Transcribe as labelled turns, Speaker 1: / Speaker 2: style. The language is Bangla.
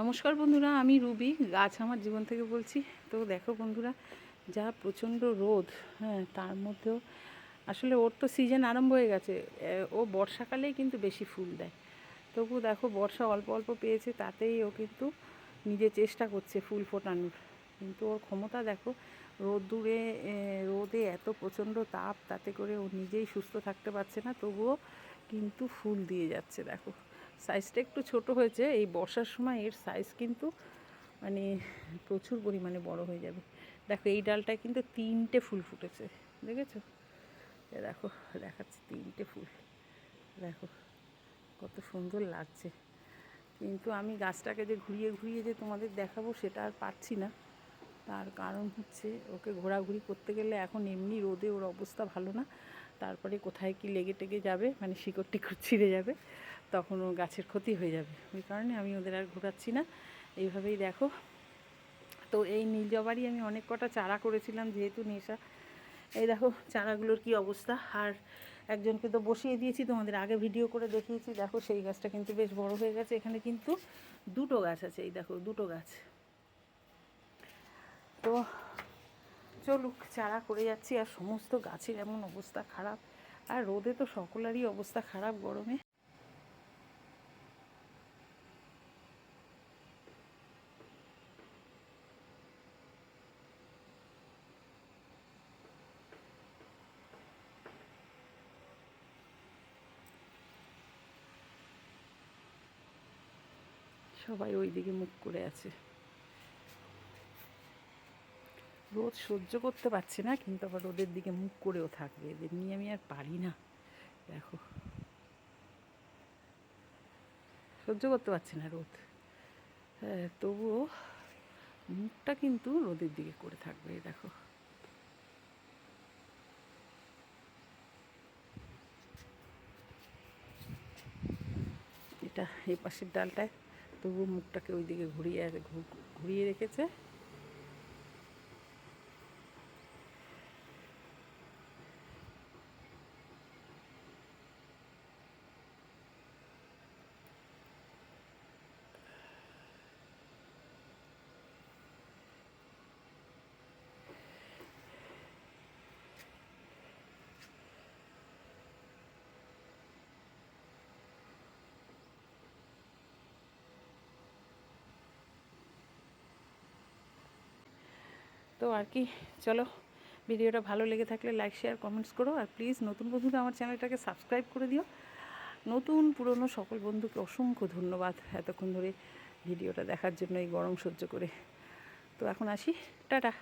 Speaker 1: নমস্কার বন্ধুরা, আমি রুবি। গাছ আমার জীবন থেকে বলছি, তো দেখো বন্ধুরা, যা প্রচণ্ড রোদ হ্যাঁ তার মধ্যেও আসলে ওর তো সিজন আরম্ভ হয়ে গেছে। ও বর্ষাকালেই কিন্তু বেশি ফুল দেয়। তবু দেখো বর্ষা অল্প অল্প পেয়েছে, তাতেই ও কিন্তু নিজে চেষ্টা করছে ফুল ফোটানোর। কিন্তু ওর ক্ষমতা দেখো, রোদ্দুরে রোদে এত প্রচণ্ড তাপ, তাতে করে ও নিজেই সুস্থ থাকতে পারছে না, তবুও কিন্তু ফুল দিয়ে যাচ্ছে, দেখো। সাইজটা একটু ছোট হয়েছে, এই বর্ষার সময় এর সাইজ কিন্তু মানে প্রচুর পরিমাণে বড় হয়ে যাবে। দেখো, এই ডালটায় কিন্তু তিনটে ফুল ফুটেছে, দেখেছ? দেখো, দেখাচ্ছে তিনটে ফুল। দেখো, কত সুন্দর লাগছে। কিন্তু আমি গাছটাকে যে ঘুরিয়ে ঘুরিয়ে যে তোমাদের দেখাবো, সেটা আর পারছি না। তার কারণ হচ্ছে, ওকে ঘোরাঘুরি করতে গেলে এখন এমনি রোদে ওর অবস্থা ভালো না। তারপরে কোথায় কি লেগে টেগে যাবে মানে শিকড় টিকড় ছিঁড়ে যাবে। তখন ও গাছের ক্ষতি হয়ে যাবে। ওই কারণে আমি ওদের আর ঘোরাচ্ছি না। এইভাবেই দেখো। তো এই নীল জবারই আমি অনেক কটা চারা করেছিলাম যেহেতু নেশা। এই দেখো চারাগুলোর কি অবস্থা। আর একজনকে তো বসিয়ে দিয়েছি, তোমাদের আগে ভিডিও করে দেখিয়েছি। দেখো সেই গাছটা কিন্তু বেশ বড় হয়ে গেছে। এখানে কিন্তু দুটো গাছ আছে, এই দেখো দুটো গাছ। তো চলুক, চারা করে যাচ্ছি। আর সমস্ত গাছের এমন অবস্থা খারাপ। আর রোদে তো সকলেরই অবস্থা খারাপ গরমে। সবাই ওই দিকে মুখ করে আছে। রোদ সহ্য করতে পারছে না, কিন্তু আবার রোদের দিকে মুখ করেও থাকবে। এদের নিয়ে আমি আর পারি না। দেখো। সহ্য করতে পারছে না রোদ। হ্যাঁ তবুও মুখটা কিন্তু রোদের দিকে করে থাকবে দেখো। এটা এই পাশের ডালটায় তবুও মুখটাকে ওইদিকে ঘুরিয়ে ঘুরিয়ে রেখেছে। তো আর কি, চলো ভিডিওটা ভালো লেগে থাকলে লাইক শেয়ার কমেন্টস করো। আর প্লিজ নতুন বন্ধুরা আমার চ্যানেলটাকে সাবস্ক্রাইব করে দিও। নতুন পুরনো সকল বন্ধুকে অসংখ্য ধন্যবাদ এতক্ষণ ধরে ভিডিওটা দেখার জন্য এই গরম সহ্য করে। তো এখন আসি। টাটা।